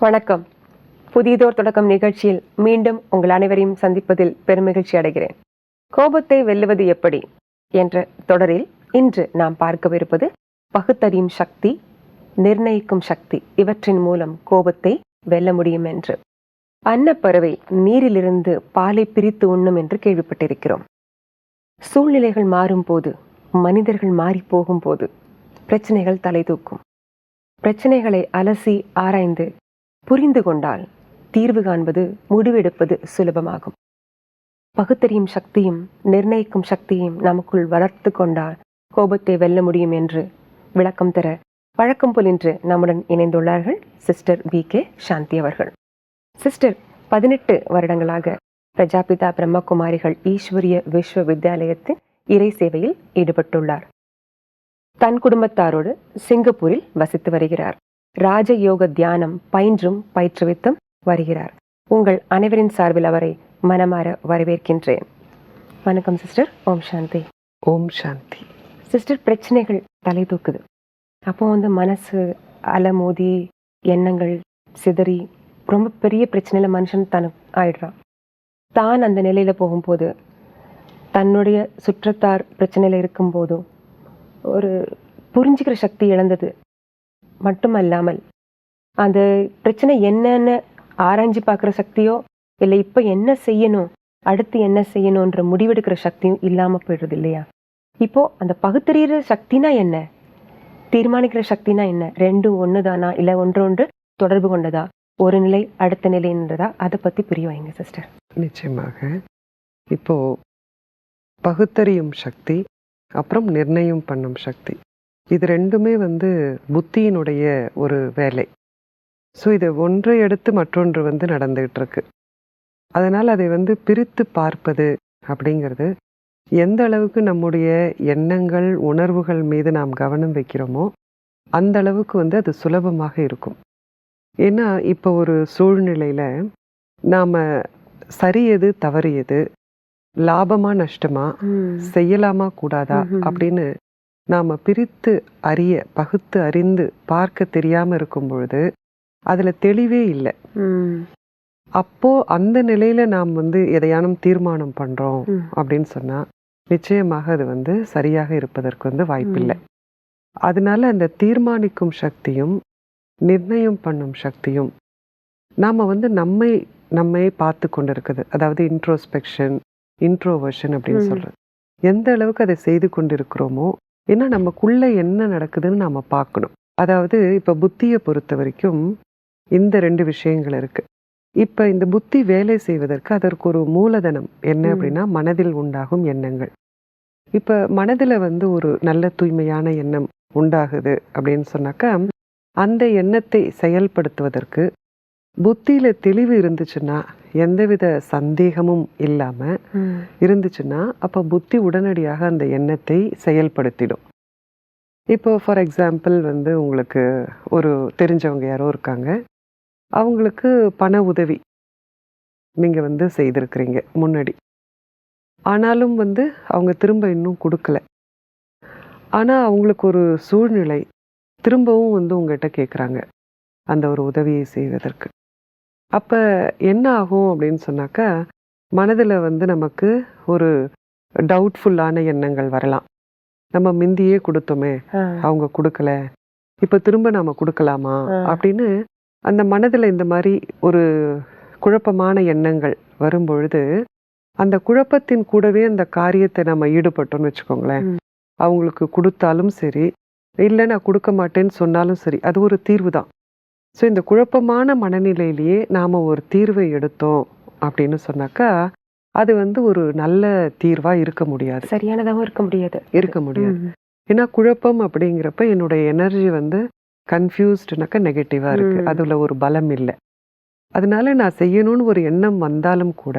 வணக்கம். புதியதோர் தொடக்கம் நிகழ்ச்சியில் மீண்டும் உங்கள் அனைவரையும் சந்திப்பதில் பெருமகிழ்ச்சி அடைகிறேன். கோபத்தை வெல்லுவது எப்படி? என்ற தொடரில் இன்று நாம் பார்க்கவிருப்பது பகுத்தறியும் சக்தி நிர்ணயிக்கும் சக்தி இவற்றின் மூலம் கோபத்தை வெல்ல முடியும் என்று. அன்னப்பறவை நீரிலிருந்து பாலை பிரித்து உண்ணும் என்று கேள்விப்பட்டிருக்கிறோம். சூழ்நிலைகள் மாறும்போது மனிதர்கள் மாறி போகும்போது பிரச்சனைகள் தலை தூக்கும். பிரச்சனைகளை அலசி ஆராய்ந்து புரிந்து கொண்டால் தீர்வு காண்பது முடிவெடுப்பது சுலபமாகும். பகுத்தறியும் சக்தியும் நிர்ணயிக்கும் சக்தியும் நமக்குள் வளர்த்து கொண்டால் கோபத்தை வெல்ல முடியும் என்று விளக்கம் தர வழக்கம் போல் இன்று நம்முடன் இணைந்துள்ளார்கள் சிஸ்டர் வி கே சாந்தி அவர்கள். சிஸ்டர் பதினெட்டு வருடங்களாக பிரஜாபிதா பிரம்மகுமாரிகள் ஈஸ்வரிய விஸ்வ வித்யாலயத்தின் இறை சேவையில் ஈடுபட்டுள்ளார். தன் குடும்பத்தாரோடு சிங்கப்பூரில் வசித்து வருகிறார். ராஜயோக தியானம் பயின்றும் பயிற்றுவித்தும் வருகிறார். உங்கள் அனைவரின் சார்பில் அவரை மனமாற வரவேற்கின்றேன். வணக்கம் சிஸ்டர் ஓம் சாந்தி. ஓம் சாந்தி. சிஸ்டர் பிரச்சனைகள் தலை தூக்குது. அப்போ வந்து மனசு அலமோதி எண்ணங்கள் சிதறி ரொம்ப பெரிய பிரச்சனையில மனுஷன் தனு ஆயிடுறான். தான் அந்த நிலையில போகும்போது தன்னுடைய சுற்றத்தார் பிரச்சனையில இருக்கும்போதும் ஒரு புரிஞ்சுக்கிற சக்தி இழந்தது. மட்டுமல்லாமல் அந்த பிரச்சனை என்னன்னு ஆராய்ஞ்சு பார்க்குற சக்தியோ இல்லை இப்போ என்ன செய்யணும் அடுத்து என்ன செய்யணுன்ற முடிவெடுக்கிற சக்தியும் இல்லாமல் போயிடுறது இல்லையா? இப்போது அந்த பகுத்தறிகிற சக்தினா என்ன? தீர்மானிக்கிற சக்தினா என்ன? ரெண்டும் ஒன்று தானா இல்லை ஒன்றொன்று தொடர்பு கொண்டதா? ஒரு நிலை அடுத்த நிலைன்றதா அதை பற்றி புரிய வைங்க சிஸ்டர் நிச்சயமாக. இப்போ பகுத்தறியும் சக்தி அப்புறம் நிர்ணயம் பண்ணும் சக்தி. இது ரெண்டுமே வந்து புத்தியினுடைய ஒரு வேலை. ஸோ இதை ஒன்றை எடுத்து மற்றொன்று வந்து நடந்துகிட்டு இருக்கு அதனால் அதை வந்து பிரித்து பார்ப்பது அப்படிங்கிறது எந்த அளவுக்கு நம்முடைய எண்ணங்கள் உணர்வுகள் மீது நாம் கவனம் வைக்கிறோமோ அந்த அளவுக்கு வந்து அது சுலபமாக இருக்கும். ஏன்னா இப்போ ஒரு சூழ்நிலையில் நாம் சரி எது தவறு எது லாபமா நஷ்டமா செய்யலாமா கூடாதா. அப்படின்னு நாம பிரித்து அறிய பகுத்து அறிந்து பார்க்க தெரியாம இருக்கும் பொழுது அதுல தெளிவே இல்லை. ம். அப்போ அந்த நிலையில நாம் வந்து எதையானும் தீர்மானம் பண்றோம் ம். அப்படின்னு சொன்னா நிச்சயமாக அது வந்து சரியாக இருப்பதற்கு வந்து வாய்ப்பில்லை. அதனால அந்த தீர்மானிக்கும் சக்தியும் நிர்ணயம் பண்ணும் சக்தியும் நாம வந்து நம்மை நம்மை பார்த்து கொண்டிருக்குது. அதாவது இன்ட்ரோஸ்பெக்ஷன் இன்ட்ரோவர்ஷன் அப்படின்னு ம். சொல்றது. எந்த அளவுக்கு அதை செய்து கொண்டிருக்கிறோமோ ஏன்னா நமக்குள்ள என்ன நடக்குதுன்னு நாம பார்க்கணும். அதாவது இப்ப புத்தியை பொறுத்த வரைக்கும் இந்த ரெண்டு விஷயங்கள் இருக்கு. இப்ப இந்த புத்தி வேலை செய்வதற்கு அதற்கு ஒரு மூலதனம் என்ன. அப்படின்னா மனதில் உண்டாகும் எண்ணங்கள். இப்ப மனதுல வந்து ஒரு நல்ல தூய்மையான எண்ணம் உண்டாகுது அப்படின்னு சொன்னாக்கா அந்த எண்ணத்தை செயல்படுத்துவதற்கு புத்தியில தெளிவு இருந்துச்சுன்னா எந்தவித சந்தேகமும் இல்லாம ம். இருந்துச்சுன்னா அப்ப புத்தி உடனடியாக அந்த எண்ணத்தை செயல்படுத்திடும். இப்போ ஃபார் எக்ஸாம்பிள் வந்து உங்களுக்கு ஒரு தெரிஞ்சவங்க யாரோ இருக்காங்க. அவங்களுக்கு பண உதவி நீங்க வந்து செய்திருக்கிறீங்க முன்னாடி. ஆனாலும் வந்து அவங்க திரும்ப இன்னும் கொடுக்கல. ஆனா அவங்களுக்கு ஒரு சூழ்நிலை திரும்பவும் வந்து உங்ககிட்ட கேட்குறாங்க அந்த ஒரு உதவியை செய்வதற்கு. அப்ப என்ன ஆகும் அப்படின்னு சொன்னாக்கா மனதுல வந்து நமக்கு ஒரு டவுட்ஃபுல்லான எண்ணங்கள் வரலாம் நம்ம மிந்தியே கொடுத்தோமே. அவங்க கொடுக்கல இப்ப திரும்ப நாம கொடுக்கலாமா. அப்படின்னு அந்த மனதுல இந்த மாதிரி ஒரு குழப்பமான எண்ணங்கள் வரும் பொழுது அந்த குழப்பத்தின் கூடவே அந்த காரியத்தை நம்ம ஈடுபட்டோம்னு வச்சுக்கோங்களேன். அவங்களுக்கு கொடுத்தாலும் சரி இல்லை நான் கொடுக்க மாட்டேன்னு சொன்னாலும் சரி அது ஒரு தீர்வு தான் ஸோ இந்த குழப்பமான மனநிலையிலேயே நாம ஒரு தீர்வை எடுத்தோம் அப்படின்னு சொன்னாக்கா அது வந்து ஒரு நல்ல தீர்வா இருக்க முடியாது. சரியானதாகவும் இருக்க முடியாது. இருக்க முடியாது. ஏன்னா குழப்பம் அப்படிங்கிறப்ப என்னுடைய எனர்ஜி வந்து கன்ஃபியூஸ்டுனாக்கா நெகட்டிவா இருக்கு. ம். அதுல ஒரு பலம் இல்லை. அதனால நான் செய்யணும்னு ஒரு எண்ணம் வந்தாலும் கூட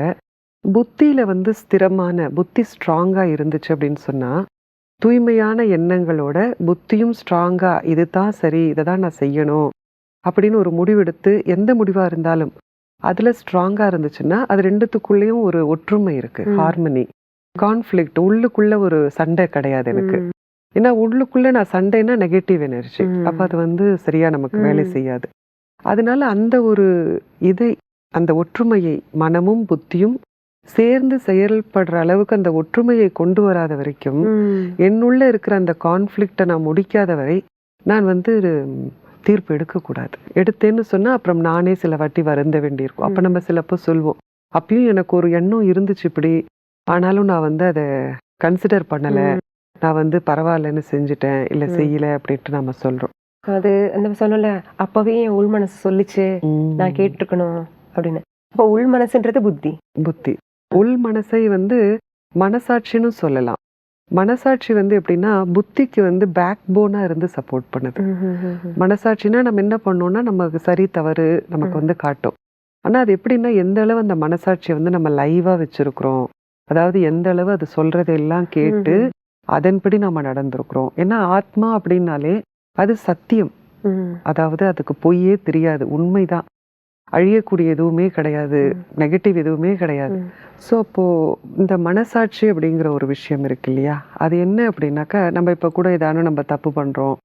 புத்தியில வந்து ஸ்திரமான புத்தி ஸ்ட்ராங்கா இருந்துச்சு அப்படின்னு சொன்னா தூய்மையான எண்ணங்களோட புத்தியும் ஸ்ட்ராங்கா இதுதான் சரி இதை தான் நான் செய்யணும் அப்படின்னு ஒரு முடிவெடுத்து எந்த முடிவா இருந்தாலும் அதுல ஸ்ட்ராங்கா இருந்துச்சுன்னா அது ரெண்டுத்துக்குள்ளேயும் ஒரு ஒற்றுமை இருக்கு ம். ஹார்மனி கான்ஃப்ளிக்ட் உள்ளுக்குள்ள ஒரு சண்டை கிடையாது எனக்கு. ஏன்னா உள்ளுக்குள்ள நான் சண்டைனா நெகட்டிவ் எனர்ஜி. அப்ப அது வந்து சரியா நமக்கு வேலை. செய்யாது அதனால அந்த ஒரு இதை அந்த ஒற்றுமையை மனமும் புத்தியும் சேர்ந்து செயல்படுற அளவுக்கு அந்த ஒற்றுமையை கொண்டு வராத வரைக்கும். என்னுள்ள இருக்கிற அந்த கான்ஃப்ளிக்டை நான் முடிக்காத வரை நான் வந்து தீர்ப்பு எடுக்கக்கூடாது. எடுத்தேன்னு சொன்னா அப்புறம் நானே சில வாட்டி வருந்த வேண்டியிருக்கும். அப்ப. நம்ம சிலப்போ சொல்வோம். அப்பயும் எனக்கு ஒரு எண்ணம் இருந்துச்சு இப்படி. ஆனாலும் நான் வந்து அதை கன்சிடர் பண்ணல. நான் வந்து பரவாயில்லன்னு செஞ்சுட்டேன். இல்ல. செய்யல அப்படின்ட்டு நம்ம சொல்றோம். அது அந்த சொன்னல அப்பவே என் உள் மனசு சொல்லிச்சு. நான் கேட்டிருக்கணும் அப்படின்னு. அப்ப உள் மனசுன்றது புத்தி. புத்தி. உள் மனசை வந்து மனசாட்சின்னு சொல்லலாம். மனசாட்சி வந்து எப்படின்னா புத்திக்கு வந்து பேக் போனா இருந்து சப்போர்ட் பண்ணுது. மனசாட்சினா நம்ம என்ன பண்ணோம்னா நமக்கு சரி தவறு நமக்கு. வந்து காட்டும். ஆனா அது எப்படின்னா எந்த அளவு அந்த மனசாட்சியை வந்து நம்ம லைவா வச்சிருக்கிறோம்? அதாவது எந்த அளவு அது சொல்றதெல்லாம் கேட்டு. அதன்படி நம்ம நடந்திருக்கிறோம். ஏன்னா ஆத்மா அப்படின்னாலே அது சத்தியம். அதாவது அதுக்கு பொய்யே தெரியாது. உண்மைதான். அழியக்கூடிய எதுவுமே கிடையாது. நெகட்டிவ் எதுவுமே கிடையாது. ஸோ அப்போ இந்த மனசாட்சி அப்படிங்கிற ஒரு விஷயம் இருக்கு இல்லையா அது என்ன அப்படின்னாக்கா நம்ம இப்போ கூட ஏதானும் நம்ம தப்பு பண்றோம்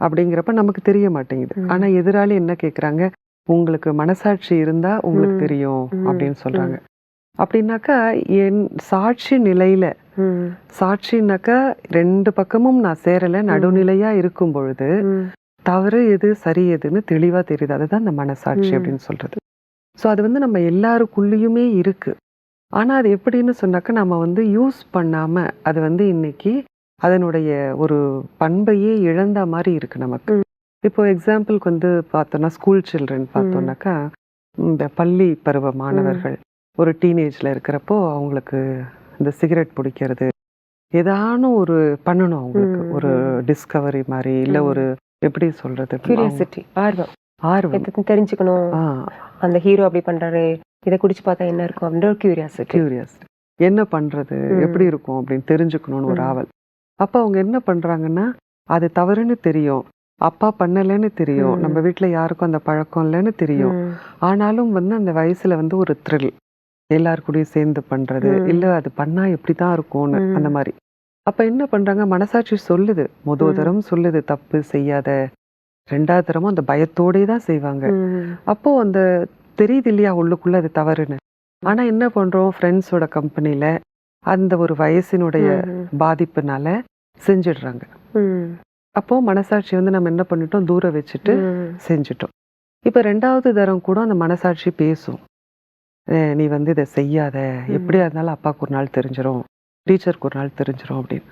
அப்படிங்கிறப்ப நமக்கு தெரிய மாட்டேங்குது ம். ஆனா எதிராளி என்ன கேக்குறாங்க உங்களுக்கு மனசாட்சி இருந்தா உங்களுக்கு. தெரியும். அப்படின்னு சொல்றாங்க அப்படின்னாக்கா என் சாட்சி நிலையில ம். சாட்சினாக்கா ரெண்டு பக்கமும் நான் சேரல நடுநிலையா இருக்கும் பொழுது. தவறு எது சரி எதுன்னு தெளிவா தெரியுது அதுதான் இந்த மனசாட்சி. அப்படின்னு சொல்றது ஸோ அது வந்து நம்ம எல்லாருக்குள்ளேயுமே இருக்கு ஆனா அது எப்படின்னு சொன்னாக்கா நம்ம வந்து யூஸ் பண்ணாம அது வந்து இன்னைக்கு அதனுடைய ஒரு பண்பையே இழந்த மாதிரி இருக்கு நமக்கு. இப்போ எக்ஸாம்பிளுக்கு வந்து பார்த்தோம்னா ஸ்கூல் சில்ட்ரன் பார்த்தோம்னாக்கா இந்த பள்ளி பருவ மாணவர்கள் ஒரு டீனேஜ்ல இருக்கிறப்போ அவங்களுக்கு இந்த சிகரெட் பிடிக்கிறது ஏதானும் ஒரு பண்ணணும் அவங்களுக்கு ஒரு. டிஸ்கவரி மாதிரி இல்ல. ஒரு எப்படி சொல்றது? கியூரியாசிட்டி ஆர்வம். ஆர்வம். தெரிஞ்சுக்கணும். அந்த ஹீரோ அப்படி பண்றாரு. இதை குடிச்சு பார்த்தா என்ன இருக்கும் அப்படின்ற ஒரு கியூரியாசிட்டி கியூரியஸ் என்ன பண்றது. எப்படி இருக்கும் அப்படின்னு தெரிஞ்சுக்கணும்னு ஒரு. ஆவல். அப்ப அவங்க என்ன பண்றாங்கன்னா அது தவறுன்னு தெரியும். அப்பா பண்ணலைன்னு தெரியும். நம்ம வீட்ல யாருக்கும் அந்த பழக்கம் இல்லைன்னு தெரியும். ஆனாலும் வந்து அந்த வயசுல வந்து ஒரு த்ரில் எல்லார் கூடயும் சேர்ந்து பண்றது. இல்ல அது பண்ணா எப்படிதான் இருக்கும்னு. ம். அந்த மாதிரி. அப்ப என்ன பண்றாங்க? மனசாட்சி சொல்லுது. முதல். தரம் சொல்லுது. தப்பு செய்யாத. ரெண்டாவது தரமும் அந்த பயத்தோடே தான் செய்வாங்க. அப்போ அந்த தெரியுது இல்லையா? உள்ளுக்குள்ள அது தவறுன்னு. ஆனா என்ன பண்றோம்? ஃப்ரெண்ட்ஸோட கம்பெனில அந்த ஒரு வயசினுடைய பாதிப்புனால செஞ்சிடுறாங்க. அப்போ மனசாட்சி வந்து நம்ம என்ன பண்ணிட்டோம்? தூர வச்சுட்டு செஞ்சுட்டோம். இப்ப ரெண்டாவது தரம் கூட அந்த மனசாட்சி பேசும். "அஹ் நீ வந்து இதை செய்யாத. எப்படியா இருந்தாலும் அப்பாவுக்கு ஒரு நாள் தெரிஞ்சிரும். டீச்சருக்கு ஒரு நாள் தெரிஞ்சிரும் அப்படின்னு.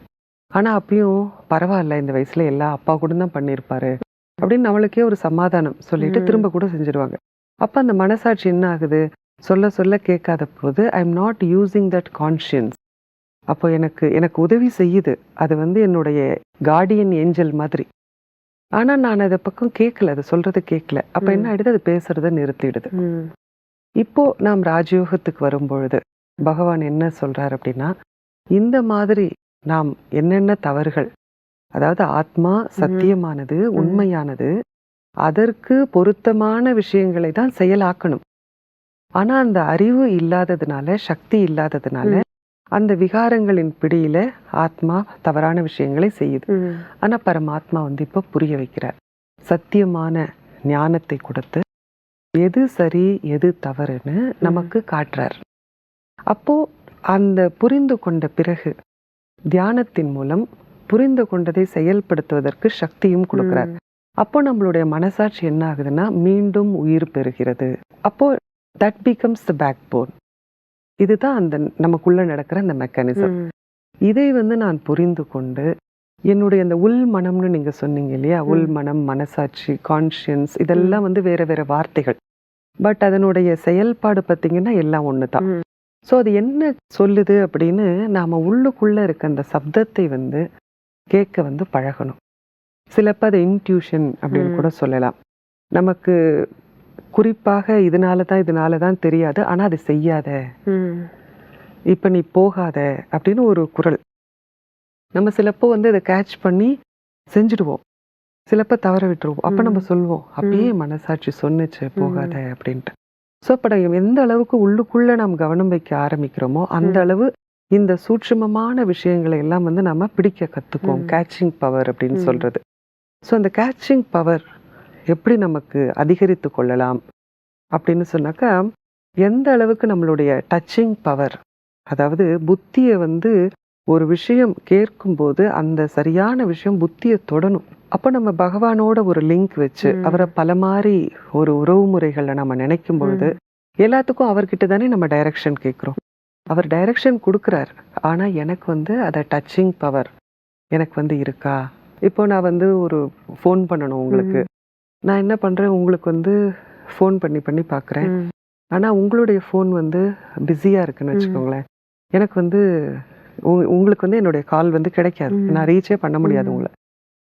ஆனா அப்பயும் பரவாயில்ல இந்த வயசுல எல்லா அப்பா கூட தான் பண்ணியிருப்பாரு அப்படின்னு நம்மளுக்கே ஒரு சமாதானம் சொல்லிட்டு. திரும்ப கூட செஞ்சிருவாங்க. அப்ப அந்த மனசாட்சி என்ன ஆகுது? சொல்ல சொல்ல கேட்காத போது I am not using that conscience அப்போ எனக்கு எனக்கு உதவி செய்யுது. அது வந்து என்னுடைய கார்டியன் ஏஞ்சல் மாதிரி. ஆனா நான் அதை பக்கம் கேட்கல அது சொல்றது கேட்கல. அப்ப என்ன. ஆயிடுது? அது பேசுறத நிறுத்திடுது. இப்போ நாம் ராஜயோகத்துக்கு வரும்பொழுது பகவான் என்ன சொல்றார் அப்படின்னா இந்த மாதிரி நாம் என்னென்ன தவறுகள் அதாவது ஆத்மா சத்தியமானது உண்மையானது அதற்கு பொருத்தமான விஷயங்களை தான் செயலாக்கணும். ஆனா அந்த அறிவு இல்லாததுனால சக்தி இல்லாததுனால அந்த விகாரங்களின் பிடியில ஆத்மா தவறான விஷயங்களை செய்யுது. ஆனா பரமாத்மா வந்து இப்போ புரிய வைக்கிறார். சத்தியமான ஞானத்தை கொடுத்து எது சரி எது தவறுன்னு நமக்கு காட்டுறார். அப்போ அந்த புரிந்து கொண்ட பிறகு தியானத்தின் மூலம் புரிந்து கொண்டதை செயல்படுத்துவதற்கு சக்தியும் கொடுக்கிறார். அப்போ நம்மளுடைய மனசாட்சி என்ன ஆகுதுன்னா மீண்டும் உயிர் பெறுகிறது. அப்போ that becomes the backbone இதுதான் அந்த நமக்குள்ள நடக்கிற அந்த மெக்கானிசம் இதை வந்து நான் புரிந்து கொண்டு என்னுடைய அந்த உள் மனம்னு நீங்க சொன்னீங்க இல்லையா. உள் மனம் மனசாட்சி கான்ஷியன்ஸ் இதெல்லாம் வந்து வேற வேற வார்த்தைகள். பட் அதனுடைய செயல்பாடு பார்த்தீங்கன்னா எல்லாம் ஒன்று தான் ஸோ அது என்ன சொல்லுது அப்படின்னு நாம உள்ளுக்குள்ள இருக்க அந்த சப்தத்தை வந்து கேட்க வந்து பழகணும். சிலப்ப அதை இன்ட்யூஷன் அப்படின்னு. கூட சொல்லலாம். நமக்கு குறிப்பாக இதனால தான் இதனால தான் தெரியாது. ஆனா அதை செய்யாத. இப்ப நீ போகாத அப்படின்னு ஒரு குரல். நம்ம சிலப்போ வந்து அதை கேட்ச் பண்ணி செஞ்சுடுவோம். சிலப்ப தவற விட்டுருவோம். அப்ப நம்ம. சொல்லுவோம் அப்பயே மனசாட்சி சொன்னுச்சு போகாத அப்படின்ட்டு. ஸோ அப்ப நம்ம எந்த அளவுக்கு உள்ளுக்குள்ள நாம் கவனம் வைக்க ஆரம்பிக்கிறோமோ அந்த. அளவு இந்த சூட்சுமமான விஷயங்களை எல்லாம் வந்து நம்ம பிடிக்க கத்துக்குவோம் ம். கேட்சிங் பவர் அப்படின்னு ம். சொல்றது ஸோ அந்த கேட்சிங் பவர் எப்படி நமக்கு அதிகரித்து கொள்ளலாம் அப்படின்னு சொன்னாக்கா எந்த அளவுக்கு நம்மளுடைய டச்சிங் பவர் அதாவது புத்தியை வந்து ஒரு விஷயம் கேட்கும்போது அந்த சரியான விஷயம் புத்தியை தொடணும் அப்போ நம்ம பகவானோட ஒரு லிங்க் வச்சு. அவரை பல மாதிரி ஒரு உறவு முறைகளில் நம்ம நினைக்கும் பொழுது எல்லாத்துக்கும் அவர்கிட்ட தானே நம்ம டைரக்ஷன் கேட்குறோம். அவர் டைரக்ஷன் கொடுக்குறார். ஆனால் எனக்கு வந்து அதை டச்சிங் பவர் எனக்கு வந்து இருக்கா? இப்போ நான் வந்து ஒரு ஃபோன் பண்ணணும் உங்களுக்கு. நான் என்ன பண்ணுறேன் உங்களுக்கு வந்து ஃபோன் பண்ணி பண்ணி பார்க்குறேன். ஆனால் உங்களுடைய ஃபோன் வந்து பிஸியாக இருக்குன்னு. வச்சுக்கோங்களேன். எனக்கு வந்து உங்களுக்கு வந்து என்னுடைய கால் வந்து கிடைக்காது. நான் ரீச்சே பண்ண முடியாது. உங்களை.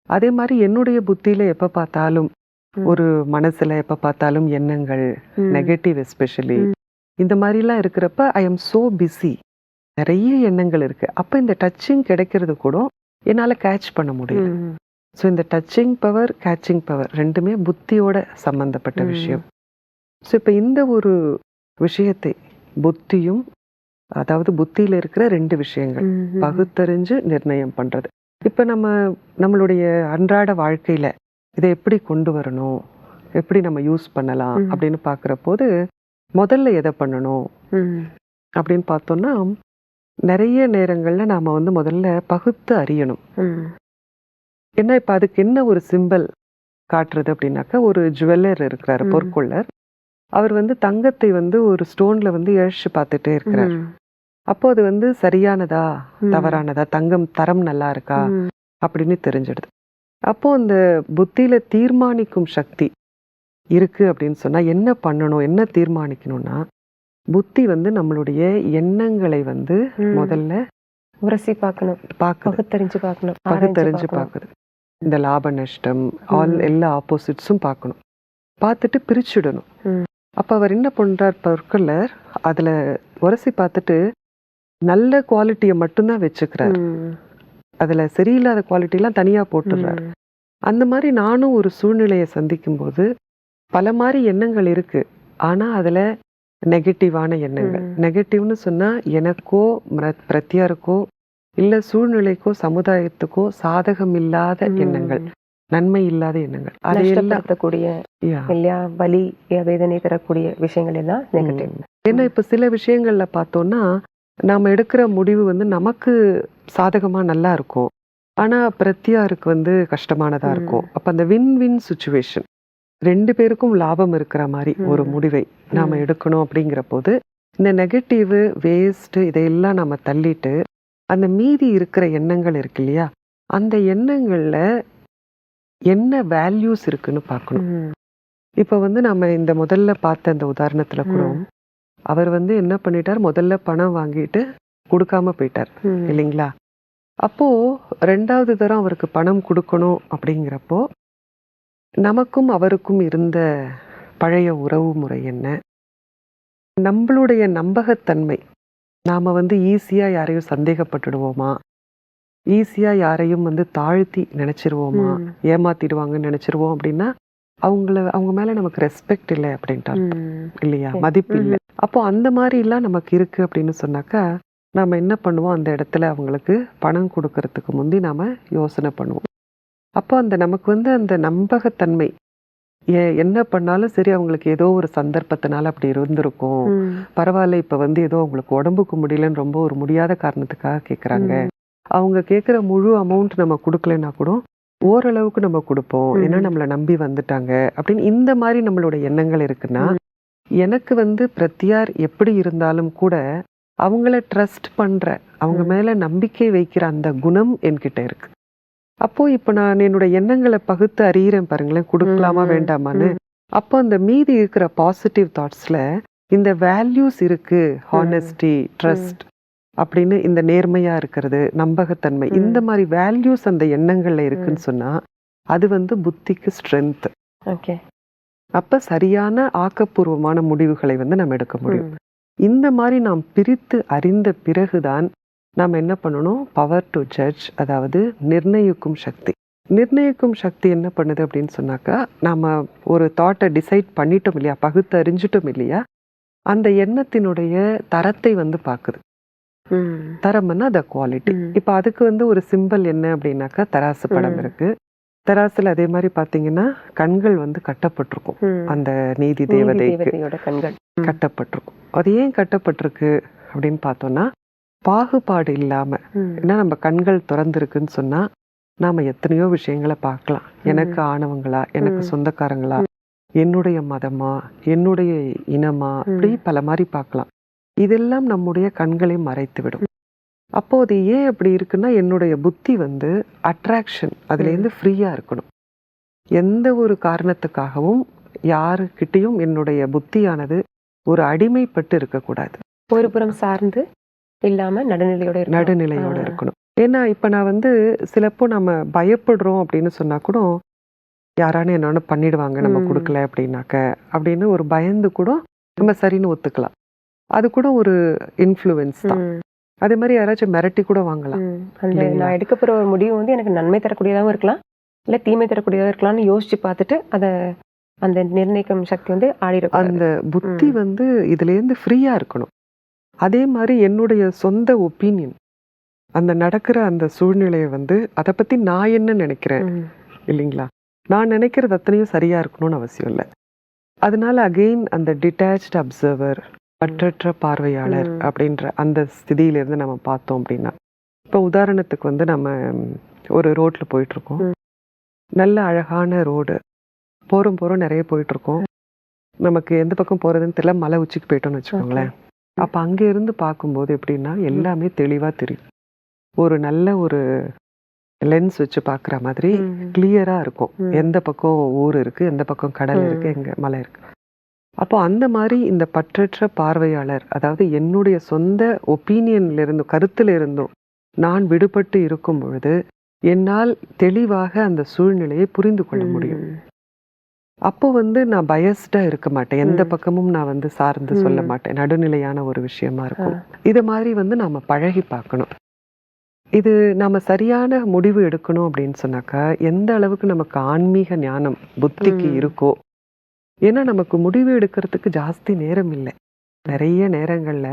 அதே மாதிரி என்னுடைய புத்தியில எப்போ பார்த்தாலும். ஒரு மனசுல எப்போ பார்த்தாலும் எண்ணங்கள். Negative especially. இந்த மாதிரிலாம் இருக்கிறப்ப ஐ எம் so பிஸி நிறைய எண்ணங்கள் இருக்கு அப்போ இந்த டச்சிங் கிடைக்கிறது கூட என்னால் கேட்ச் பண்ண முடியும் ம். ஸோ இந்த டச்சிங் பவர் கேட்சிங் பவர் ரெண்டுமே புத்தியோட சம்பந்தப்பட்ட ம். விஷயம் ஸோ இப்போ இந்த ஒரு விஷயத்தை புத்தியும் அதாவது புத்தியில இருக்கிற ரெண்டு விஷயங்கள். பகுத்தறிஞ்சு நிர்ணயம் பண்றது இப்போ நம்ம நம்மளுடைய அன்றாட வாழ்க்கையில இதை எப்படி கொண்டு வரணும் எப்படி நம்ம யூஸ் பண்ணலாம். அப்படின்னு பார்க்குற போது முதல்ல எதை பண்ணணும். அப்படின்னு பார்த்தோம்னா நிறைய நேரங்கள்ல நாம வந்து முதல்ல பகுத்து அறியணும். ஏன்னா இப்போ அதுக்கு என்ன ஒரு சிம்பல் காட்டுறது அப்படின்னாக்கா ஒரு ஜுவல்லர் இருக்கிறாரு. பொற்கொள்ளர் அவர் வந்து தங்கத்தை வந்து ஒரு ஸ்டோன்ல வந்து இழைச்சு பார்த்துட்டே இருக்கிறார். அப்போ அது வந்து சரியானதா. தவறானதா? தங்கம் தரம் நல்லா இருக்கா. அப்படின்னு தெரிஞ்சிடுது. அப்போ அந்த புத்தியில தீர்மானிக்கும் சக்தி இருக்கு அப்படின்னு சொன்னா என்ன பண்ணணும்? என்ன தீர்மானிக்கணும்னா புத்தி வந்து நம்மளுடைய எண்ணங்களை வந்து. முதல்ல உரசி பார்க்கணும். பகுத்தறிஞ்சு பார்க்கணும். பகுத்தறிஞ்சு பார்க்குது. இந்த லாப நஷ்டம் ஆல். எல்லா ஆப்போசிட்ஸும் பார்க்கணும். பார்த்துட்டு பிரிச்சுடணும். அப்போ அவர் என்ன பண்றார்? பொருட்கள்ல அதுல உரசி பார்த்துட்டு நல்ல குவாலிட்டியை மட்டும்தான் வச்சுக்கிறார். அதுல சரியில்லாத குவாலிட்டிலாம் தனியா போட்டுடுறார். அந்த மாதிரி நானும் ஒரு சூழ்நிலையை சந்திக்கும்போது பல மாதிரி எண்ணங்கள் இருக்கு ஆனா அதுல நெகட்டிவான எண்ணங்கள். நெகட்டிவ்னு சொன்னா எனக்கோ பிரத்யாருக்கோ இல்ல சூழ்நிலைக்கோ சமுதாயத்துக்கோ சாதகம் இல்லாத. எண்ணங்கள் நன்மை இல்லாத எண்ணங்கள் அதையெல்லாம் நஷ்டப்படுத்தக்கூடிய Yeah. இல்லையா வலி வேதனை தரக்கூடிய விஷயங்கள் எல்லாம் நெகட்டிவ். ஏன்னா இப்ப சில விஷயங்கள்ல பார்த்தோம்னா நாம எடுக்கிற முடிவு வந்து நமக்கு சாதகமா நல்லா இருக்கும் ஆனா பிரத்யாருக்கு வந்து கஷ்டமானதா ம். இருக்கும் அப்ப அந்த வின் வின் சுச்சுவேஷன் ரெண்டு பேருக்கும் லாபம் இருக்கிற மாதிரி ஒரு. முடிவை நாம. எடுக்கணும் அப்படிங்கிற போது இந்த நெகட்டிவ் வேஸ்ட் இதையெல்லாம் நம்ம தள்ளிட்டு அந்த மீதி இருக்கிற எண்ணங்கள் இருக்கு இல்லையா அந்த எண்ணங்கள்ல என்ன வேல்யூஸ் இருக்குன்னு பார்க்கணும் இப்போ வந்து நம்ம இந்த முதல்ல பார்த்த இந்த உதாரணத்துல கூட. அவர் வந்து என்ன பண்ணிட்டார்? முதல்ல பணம் வாங்கிட்டு கொடுக்காம போயிட்டார். இல்லைங்களா? அப்போ ரெண்டாவது தரம் அவருக்கு பணம் கொடுக்கணும் அப்படிங்கிறப்போ நமக்கும் அவருக்கும் இருந்த பழைய உறவு முறை என்ன? நம்மளுடைய நம்பகத்தன்மை. நாம வந்து ஈஸியா யாரையும் சந்தேகப்பட்டுடுவோமா? ஈஸியா யாரையும் வந்து தாழ்த்தி நினைச்சிருவோமா? ஏமாத்திடுவாங்கன்னு நினைச்சிருவோம் அப்படின்னா அவங்கள அவங்க மேல நமக்கு ரெஸ்பெக்ட் இல்லை அப்படின்ட்டார். இல்லையா. மதிப்பு இல்லை. ம்ஹும். அப்போ அந்த மாதிரி எல்லாம் நமக்கு இருக்கு அப்படின்னு சொன்னாக்கா நாம என்ன பண்ணுவோம் அந்த இடத்துல அவங்களுக்கு பணம் கொடுக்கறதுக்கு முந்தி நாம யோசனை பண்ணுவோம் அப்போ அந்த நமக்கு வந்து அந்த நம்பகத்தன்மை ஏ- என்ன பண்ணாலும் சரி அவங்களுக்கு ஏதோ ஒரு சந்தர்ப்பத்தினால அப்படி இருந்திருக்கும் பரவாயில்ல இப்ப வந்து ஏதோ அவங்களுக்கு உடம்புக்கு முடியலன்னு ரொம்ப ஒரு முடியாத காரணத்துக்காக கேக்குறாங்க அவங்க கேட்குற முழு அமௌண்ட் நம்ம கொடுக்கலன்னா கூட ஓரளவுக்கு நம்ம கொடுப்போம் ஏன்னா. நம்மளை நம்பி வந்துட்டாங்க அப்படின்னு இந்த மாதிரி நம்மளோட எண்ணங்கள் இருக்குன்னா. எனக்கு வந்து பிரத்தியார் எப்படி இருந்தாலும் கூட அவங்கள ட்ரஸ்ட் பண்ற அவங்க. மேல நம்பிக்கை வைக்கிற அந்த குணம் என்கிட்ட இருக்கு அப்போ இப்போ நான் என்னோட எண்ணங்களை பகுத்து அறியிறேன் பாருங்களேன் கொடுக்கலாமா வேண்டாமான்னு. அப்போ அந்த மீதி இருக்கிற பாசிட்டிவ் தாட்ஸ்ல இந்த வேல்யூஸ் இருக்கு ஹானஸ்டி ட்ரஸ்ட் அப்படின்னு இந்த நேர்மையா இருக்கிறது நம்பகத்தன்மை. இந்த மாதிரி வேல்யூஸ் அந்த எண்ணங்கள்ல இருக்குன்னு சொன்னா அது வந்து புத்திக்கு ஸ்ட்ரென்த் ஓகே அப்ப சரியான ஆக்கப்பூர்வமான முடிவுகளை வந்து நம்ம எடுக்க முடியும். இந்த மாதிரி நாம் பிரித்து அறிந்த பிறகுதான் நாம் என்ன பண்ணணும்? பவர் டு ஜட்ஜ் அதாவது நிர்ணயிக்கும் சக்தி. நிர்ணயிக்கும் சக்தி என்ன பண்ணுது அப்படின்னு சொன்னாக்கா நாம ஒரு தாட்டை டிசைட் பண்ணிட்டோம் இல்லையா? பகுத்து அறிஞ்சிட்டோம் இல்லையா? அந்த எண்ணத்தினுடைய தரத்தை வந்து பார்க்குது. தரம்னா த குவாலிட்டி. இப்போ அதுக்கு வந்து ஒரு சிம்பல் என்ன அப்படின்னாக்கா தராசு படம். இருக்கு. தராசுல அதே மாதிரி பாத்தீங்கன்னா கண்கள் வந்து கட்டப்பட்டிருக்கும். அந்த நீதி தேவதையோட கண்கள். கட்டப்பட்டிருக்கும். அது ஏன் கட்டப்பட்டிருக்கு அப்படின்னு பார்த்தோம்னா பாகுபாடு இல்லாம ம். ஏன்னா நம்ம கண்கள் திறந்திருக்குன்னு சொன்னா நாம எத்தனையோ விஷயங்களை பார்க்கலாம். எனக்கு ஆணவங்களா எனக்கு. சொந்தக்காரங்களா? என்னுடைய மதமா? என்னுடைய இனமா? இப்படி பல மாதிரி பார்க்கலாம். இதெல்லாம் நம்முடைய கண்களை மறைத்து விடும் அப்போ அது ஏன் அப்படி இருக்குன்னா என்னுடைய புத்தி வந்து அட்ராக்ஷன் அதுல இருந்து ஃப்ரீயா இருக்கணும் எந்த ஒரு காரணத்துக்காகவும் யாருக்கிட்டையும் என்னுடைய புத்தியானது ஒரு அடிமைப்பட்டு இருக்கக்கூடாது ஒரு புறம் சார்ந்து இல்லாம நடுநிலையோட. நடுநிலையோட. இருக்கணும் ஏன்னா இப்ப நான் வந்து சிலப்போ நம்ம பயப்படுறோம் அப்படின்னு சொன்னா கூட யாரானு என்னன்னு பண்ணிடுவாங்க நம்ம. கொடுக்கல அப்படின்னாக்க அப்படின்னு ஒரு பயந்து கூட நம்ம சரின்னு ஒத்துக்கலாம் அது கூட ஒரு இன்ஃப்ளூயன்ஸ் தான். அதே மாதிரி யாராச்சும் மிரட்டி கூட வாங்கலாம்? நான் எடுக்க போற ஒரு முடிவு வந்து எனக்கு நன்மை தரக்கூடியதாகவும் இருக்கலாம். இல்ல தீமை தரக்கூடியதாக இருக்கலாம்னு யோசிச்சு பார்த்துட்டு அத அந்த நிர்ணயிக்கும் சக்தி வந்து ஆடிடக்கூடாது. அந்த புத்தி. வந்து இதுல இருந்து ஃப்ரீயா இருக்கணும். அதே மாதிரி என்னுடைய சொந்த ஒப்பீனியன் அந்த நடக்கிற அந்த சூழ்நிலையை வந்து அதை பத்தி நான் என்ன நினைக்கிறேன். இல்லைங்களா? நான் நினைக்கிறது அத்தனையும் சரியா இருக்கணும்னு அவசியம் இல்லை. அதனால அகெயின் அந்த டிட்டாச்ட் அப்சர்வர் பற்றற்ற பார்வையாளர். அப்படின்ற அந்த ஸ்திதியிலிருந்து நம்ம பார்த்தோம் அப்படின்னா இப்போ உதாரணத்துக்கு வந்து நம்ம ஒரு ரோட்ல போயிட்டு இருக்கோம் ம். நல்ல அழகான ரோடு போறோம் போறோம் நிறைய போயிட்டு இருக்கோம் நமக்கு எந்த பக்கம் போறதுன்னு தெரியல மலை உச்சிக்கு போயிட்டோம்னு வச்சுக்கோங்களேன் அப்ப அங்க இருந்து பார்க்கும்போது எப்படின்னா எல்லாமே தெளிவா தெரியும் ஒரு நல்ல ஒரு லென்ஸ் வச்சு பார்க்குற மாதிரி ம். கிளியரா இருக்கும். எந்த பக்கம் ஊர் இருக்கு எந்த பக்கம் கடல் ம். இருக்கு எங்க மலை இருக்கு அப்போ அந்த மாதிரி இந்த பற்றற்ற பார்வையாளர் அதாவது என்னுடைய சொந்த ஒப்பீனியன்ல இருந்து கருத்துல இருந்தும் நான் விடுபட்டு இருக்கும் பொழுது என்னால் தெளிவாக அந்த சூழ்நிலையை புரிந்து கொள்ள முடியும். அப்போ வந்து நான் பயஸ்டா இருக்க மாட்டேன் எந்த. பக்கமும் நான் வந்து சார்ந்து சொல்ல. மாட்டேன் நடுநிலையான ஒரு விஷயமா இருக்கும் இது மாதிரி வந்து நாம பழகி பார்க்கணும் இது நாம சரியான முடிவு எடுக்கணும் அப்படின்னு சொன்னாக்கா எந்த அளவுக்கு நமக்கு ஆன்மீக ஞானம் புத்திக்கு. இருக்கோ ஏன்னா நமக்கு முடிவு எடுக்கிறதுக்கு ஜாஸ்தி நேரம் இல்லை. நிறைய நேரங்கள்ல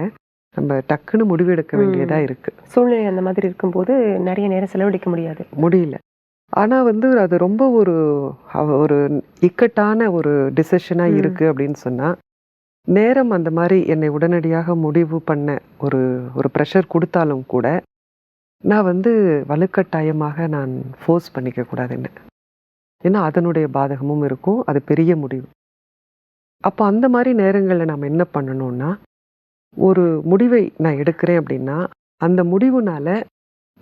நம்ம டக்குன்னு முடிவு எடுக்க ம். வேண்டியதா இருக்கு. சூழ்நிலை அந்த மாதிரி இருக்கும்போது நிறைய நேரம் செலவழிக்க முடியாது. முடியல. ஆனா வந்து அது ரொம்ப ஒரு ஒரு இக்கட்டான ஒரு டிசிஷனா ம். இருக்கு அப்படின்னு சொன்னா நேரம் அந்த மாதிரி என்னை உடனடியாக முடிவு பண்ண ஒரு ஒரு ப்ரெஷர் கொடுத்தாலும் கூட நான் வந்து வலுக்கட்டாயமாக நான் ஃபோர்ஸ் பண்ணிக்க கூடாது என்ன ஏன்னா அதனுடைய பாதகமும் இருக்கும். அது பெரிய முடிவு. அப்போ அந்த மாதிரி நேரங்களில் நம்ம என்ன பண்ணணும்னா ஒரு முடிவை நான் எடுக்கிறேன் அப்படின்னா அந்த முடிவுனால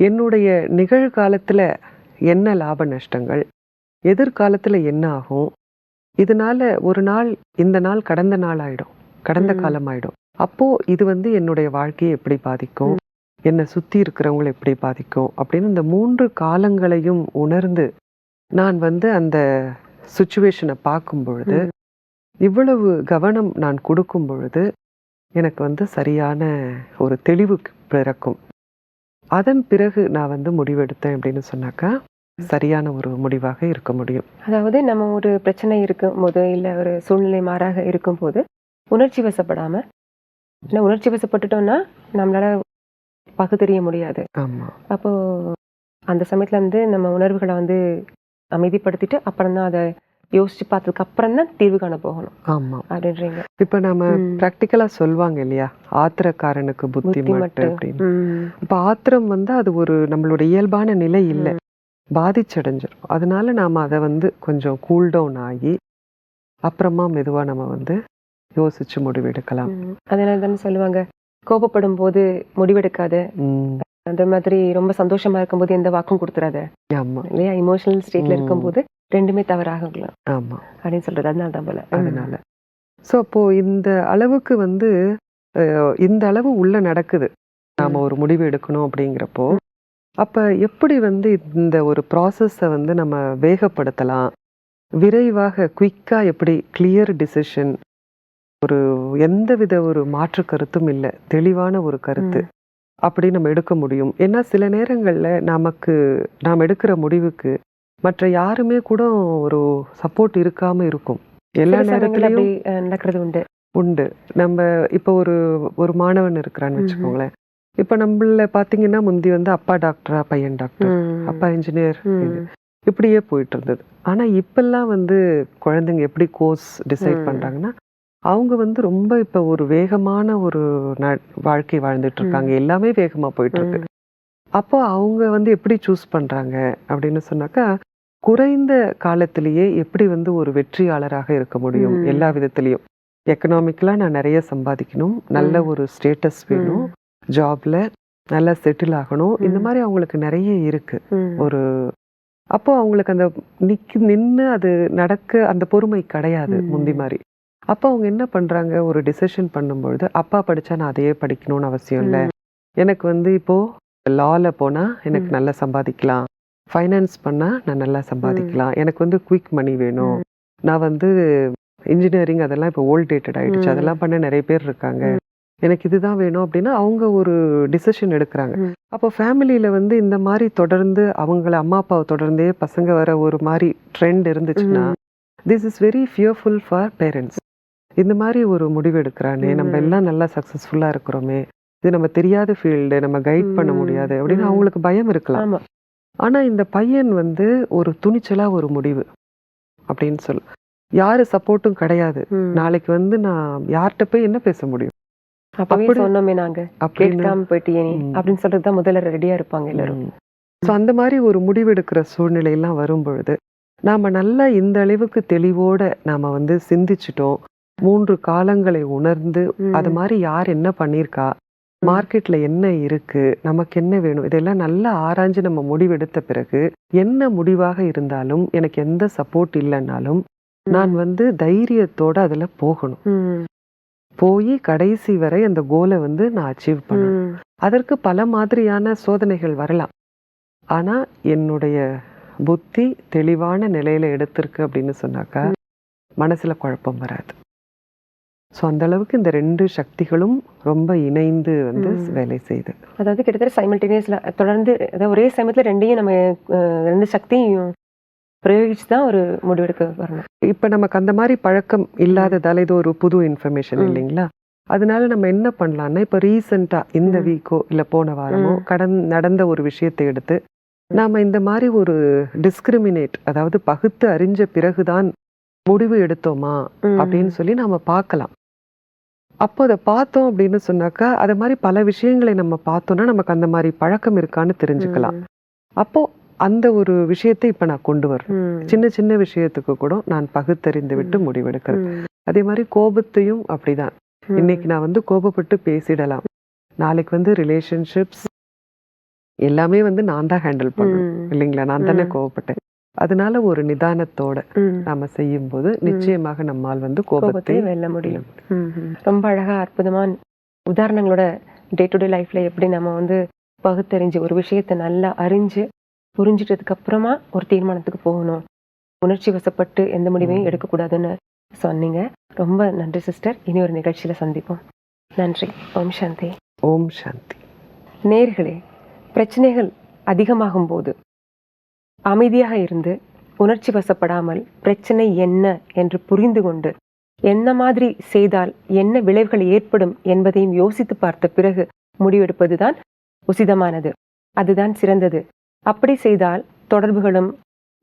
என்னுடைய நிகழ்காலத்தில் என்ன லாப நஷ்டங்கள் எதிர்காலத்தில் என்ன ஆகும் இதனால ஒரு நாள் இந்த நாள் கடந்த நாள் ஆயிடும் கடந்த. காலம் ஆயிடும் அப்போ இது வந்து என்னுடைய வாழ்க்கையை எப்படி பாதிக்கும் என்னை சுத்தி இருக்கிறவங்களை எப்படி பாதிக்கும் அப்படின்னு இந்த மூன்று காலங்களையும் உணர்ந்து நான் வந்து அந்த சுச்சுவேஷனை பார்க்கும் பொழுது. இவ்வளவு கவனம் நான் கொடுக்கும் பொழுது எனக்கு வந்து சரியான ஒரு தெளிவு பிறக்கும். அதன் பிறகு நான் வந்து முடிவெடுத்தேன் அப்படின்னு சொன்னாக்கா சரியான ஒரு முடிவாக இருக்க முடியும். அதாவது நம்ம ஒரு பிரச்சனை இருக்கும்போது இல்ல ஒரு சூழ்நிலை மாறாக இருக்கும்போது உணர்ச்சி வசப்படாம ஏன்னா உணர்ச்சி வசப்பட்டுட்டோம்னா நம்மளால பகுத்தறிய முடியாது. ஆமா. அப்போ அந்த சமயத்துல வந்து நம்ம உணர்வுகளை வந்து அமைதிப்படுத்திட்டு அப்புறம் தான் அதை யோசிச்சு பார்த்ததுக்கு அப்புறம் தான் தீர்வு காண போகணும். ஆமா. அப்படின்றீங்க. இப்ப நம்ம ம். பிராக்டிக்கலா சொல்லுவாங்க இல்லையா? ஆத்திரக்காரனுக்கு புத்தி புத்தி மட்டு மட்டு. அப்படின்னு. இப்ப ஆத்திரம் வந்து அது ஒரு நம்மளோட இயல்பான நிலை இல்லை. பாதிச்சடைஞ்சிரும். அதனால நாம அதை வந்து கொஞ்சம் கூல் டவுன் ஆகி அப்புறமா மெதுவா நம்ம வந்து யோசிச்சு முடிவெடுக்கலாம். அதனால தானே சொல்லுவாங்க. கோபப்படும் போது முடிவெடுக்காத. அந்த மாதிரி ரொம்ப சந்தோஷமா இருக்கும்போது எந்த வாக்கும் கொடுத்துறாத. ஆமா. இல்லையா? இமோஷனல் ஸ்டேட்ல. இருக்கும்போது ரெண்டுமே தவறாகலாம் ஆமா. அப்படின்னு சொல்றது. அதனால தான் போல. அதனால. ஸோ அப்போ இந்த அளவுக்கு வந்து இந்த அளவு உள்ள நடக்குது. நாம ஒரு முடிவு எடுக்கணும் அப்படிங்கிறப்போ அப்ப எப்படி வந்து இந்த ஒரு ப்ராசஸை வந்து நம்ம வேகப்படுத்தலாம்? விரைவாக குயிக்கா எப்படி கிளியர் டிசிஷன் ஒரு எந்தவித ஒரு மாற்று கருத்தும் இல்லை. தெளிவான ஒரு கருத்து. அப்படி நம்ம எடுக்க முடியும். ஏன்னா சில நேரங்கள்ல நமக்கு நாம் எடுக்கிற முடிவுக்கு மற்ற யாருமே கூட ஒரு சப்போர்ட் இருக்காம இருக்கும் எல்லா நேரத்திலையும் நடக்கிறது உண்டு உண்டு நம்ம இப்போ ஒரு ஒரு மாணவன் இருக்கிறான்னு. வச்சுக்கோங்களேன் இப்போ நம்மள பாத்தீங்கன்னா முந்தி வந்து அப்பா டாக்டரா பையன் டாக்டர். அப்பா இன்ஜினியர். இப்படியே போயிட்டு இருந்தது ஆனா இப்பெல்லாம் வந்து குழந்தைங்க எப்படி கோர்ஸ் டிசைட் ம். பண்றாங்கன்னா அவங்க வந்து ரொம்ப இப்ப ஒரு வேகமான ஒரு ந- வாழ்க்கை வாழ்ந்துட்டு இருக்காங்க எல்லாமே வேகமா போயிட்டு இருக்கு. அப்போ அவங்க வந்து எப்படி சூஸ் பண்றாங்க அப்படின்னு சொன்னாக்கா குறைந்த காலத்திலேயே எப்படி வந்து ஒரு வெற்றியாளராக இருக்க முடியும். எல்லா விதத்திலையும் எக்கனாமிக்கலா நான் நிறைய சம்பாதிக்கணும் நல்ல. ஒரு ஸ்டேட்டஸ் வேணும். ஜாப்ல நல்லா செட்டில் ஆகணும் இந்த. மாதிரி அவங்களுக்கு நிறைய இருக்கு. ஒரு அப்போ அவங்களுக்கு அந்த நிக்கு நின்று அது நடக்க அந்த பொறுமை கிடையாது. முந்தி மாதிரி அப்போ அவங்க என்ன பண்றாங்க ஒரு டிசிஷன் பண்ணும்பொழுது அப்பா படிச்சா நான் அதையே படிக்கணும்னு அவசியம் இல்லை. எனக்கு வந்து இப்போ லால போனா எனக்கு. நல்லா சம்பாதிக்கலாம் ஃபைனான்ஸ் பண்ணா நான் நல்லா சம்பாதிக்கலாம் எனக்கு வந்து குயிக் மணி வேணும். நான் வந்து இன்ஜினியரிங் அதெல்லாம் இப்போ ஓல்ட் டேட்டட் ஆயிடுச்சு ம். அதெல்லாம் பண்ண நிறைய பேர் இருக்காங்க. எனக்கு இதுதான் வேணும் அப்படின்னா அவங்க ஒரு டிசிஷன் எடுக்கிறாங்க. அப்போ ஃபேமிலியில வந்து இந்த மாதிரி தொடர்ந்து அவங்கள அம்மா அப்பாவை தொடர்ந்தே பசங்க வர ஒரு மாதிரி ட்ரெண்ட் இருந்துச்சுன்னா. This is very fearful for parents இந்த மாதிரி ஒரு முடிவு எடுக்கிறானே நம்ம. எல்லாம் நல்லா சக்ஸஸ்ஃபுல்லாக இருக்கிறோமே இது நம்ம தெரியாத ஃபீல்டு நம்ம கைட் பண்ண. முடியாது அப்படின்னு. அவங்களுக்கு பயம் இருக்கலாம் ஆமா ஆனா இந்த பையன் வந்து ஒரு துணிச்சலா ஒரு முடிவு அப்படின்னு சொல்லு யாரு சப்போர்ட்டும் கிடையாது. நாளைக்கு வந்து நான் யார்கிட்ட போய் என்ன பேச முடியும்? அப்பவே சொன்னோமே நாங்க. கேட்காம போயிட்டியே. அப்படின்னு சொல்றது தான் முதல்ல ரெடியா இருப்பாங்க எல்லாரும். ஸோ அந்த மாதிரி ஒரு முடிவெடுக்கிற சூழ்நிலையெல்லாம் வரும் பொழுது நாம நல்லா இந்த அளவுக்கு தெளிவோட நாம வந்து சிந்திச்சிட்டோம். மூன்று காலங்களை உணர்ந்து. அது மாதிரி யார் என்ன பண்ணியிருக்கா? மார்க்கெட்ல என்ன இருக்கு? நமக்கு என்ன வேணும்? இதெல்லாம் நல்லா ஆராய்ஞ்சு நம்ம முடிவெடுத்த பிறகு என்ன முடிவாக இருந்தாலும் எனக்கு எந்த சப்போர்ட் இல்லைன்னாலும் நான் வந்து தைரியத்தோட அதுல போகணும். போய் கடைசி வரை அந்த கோலை வந்து நான் அச்சீவ் பண்ணணும். அதற்கு பல மாதிரியான சோதனைகள் வரலாம். ஆனா என்னுடைய புத்தி தெளிவான நிலையில எடுத்திருக்கு அப்படின்னு சொன்னாக்கா மனசுல குழப்பம் வராது. ஸோ அந்த அளவுக்கு இந்த ரெண்டு சக்திகளும் ரொம்ப இணைந்து வந்து. வேலை செய்யுது அதாவது கிட்டத்தட்ட சைமல்டேனியஸ்ல தொடர்ந்து அதாவது ஒரே சமயத்துல ரெண்டையும் நம்ம ரெண்டு சக்தியும் பிரயோகிச்சு தான் ஒரு முடிவெடுக்க வரணும் இப்ப நமக்கு அந்த மாதிரி பழக்கம் இல்லாததால இது ஒரு புது இன்ஃபர்மேஷன். இல்லைங்களா அதனால நம்ம என்ன பண்ணலாம்னா இப்ப ரீசெண்டா இந்த. வீக்கோ இல்ல போன வாரமோ ம். கடன் நடந்த ஒரு விஷயத்தை எடுத்து நாம இந்த மாதிரி ஒரு டிஸ்கிரிமினேட் அதாவது பகுத்து அறிஞ்ச பிறகுதான் முடிவு எடுத்தோமா. அப்படின்னு சொல்லி நாம பார்க்கலாம் அப்போ அதை பார்த்தோம் அப்படின்னு சொன்னாக்கா அது மாதிரி பல விஷயங்களை நம்ம பார்த்தோம்னா நமக்கு அந்த மாதிரி பழக்கம் இருக்கான்னு தெரிஞ்சுக்கலாம். அப்போ அந்த ஒரு விஷயத்தை இப்ப நான் கொண்டு வரேன். சின்ன சின்ன விஷயத்துக்கு கூட நான் பகுத்தறிந்து விட்டு. முடிவெடுக்கிறேன். அதே மாதிரி கோபத்தையும் அப்படிதான். இன்னைக்கு நான் வந்து கோபப்பட்டு பேசிடலாம் நாளைக்கு வந்து ரிலேஷன்ஷிப்ஸ் எல்லாமே வந்து நான் தான் ஹேண்டில் பண்ணணும். இல்லைங்களா நான் தானே. கோவப்பட்டேன் அதனால ஒரு நிதானத்தோட. நாம செய்யும்போது நிச்சயமாக நம்மால் வந்து கோபத்தை வெல்ல முடியும். ரொம்ப அழகா அற்புதமான உதாரணங்களோட டே டு டே லைஃப்ல எப்படி நம்ம வந்து பகுத்தறிஞ்சு ஒரு விஷயத்தை நல்லா அறிஞ்சு புரிஞ்சிட்டதுக்கு அப்புறமா ஒரு தீர்மானத்துக்கு போகணும். உணர்ச்சி வசப்பட்டு எந்த முடிவையும். எடுக்கக்கூடாதுன்னு சொன்னீங்க. ரொம்ப நன்றி சிஸ்டர் இனி ஒரு நிகழ்ச்சியில சந்திப்போம். நன்றி. ஓம் சாந்தி. ஓம் சாந்தி. நேர்களே பிரச்சனைகள் அதிகமாகும் போது அமைதியாக இருந்து உணர்ச்சி வசப்படாமல் பிரச்சனை என்ன என்று புரிந்து கொண்டு என்ன மாதிரி செய்தால் என்ன விளைவுகள் ஏற்படும் என்பதையும் யோசித்து பார்த்த பிறகு முடிவெடுப்பதுதான் உசிதமானது. அதுதான் சிறந்தது. அப்படி செய்தால் தொடர்புகளும்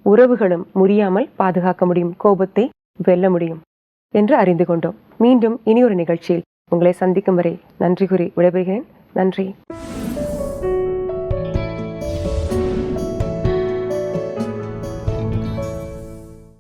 உறவுகளும் முறியாமல் பாதுகாக்க முடியும் கோபத்தை வெல்ல முடியும் என்று அறிந்து கொண்டோம். மீண்டும் இனி ஒரு நிகழ்ச்சியில் உங்களை சந்திக்கும் வரை நன்றி கூறி விடைபெறுகிறேன். நன்றி.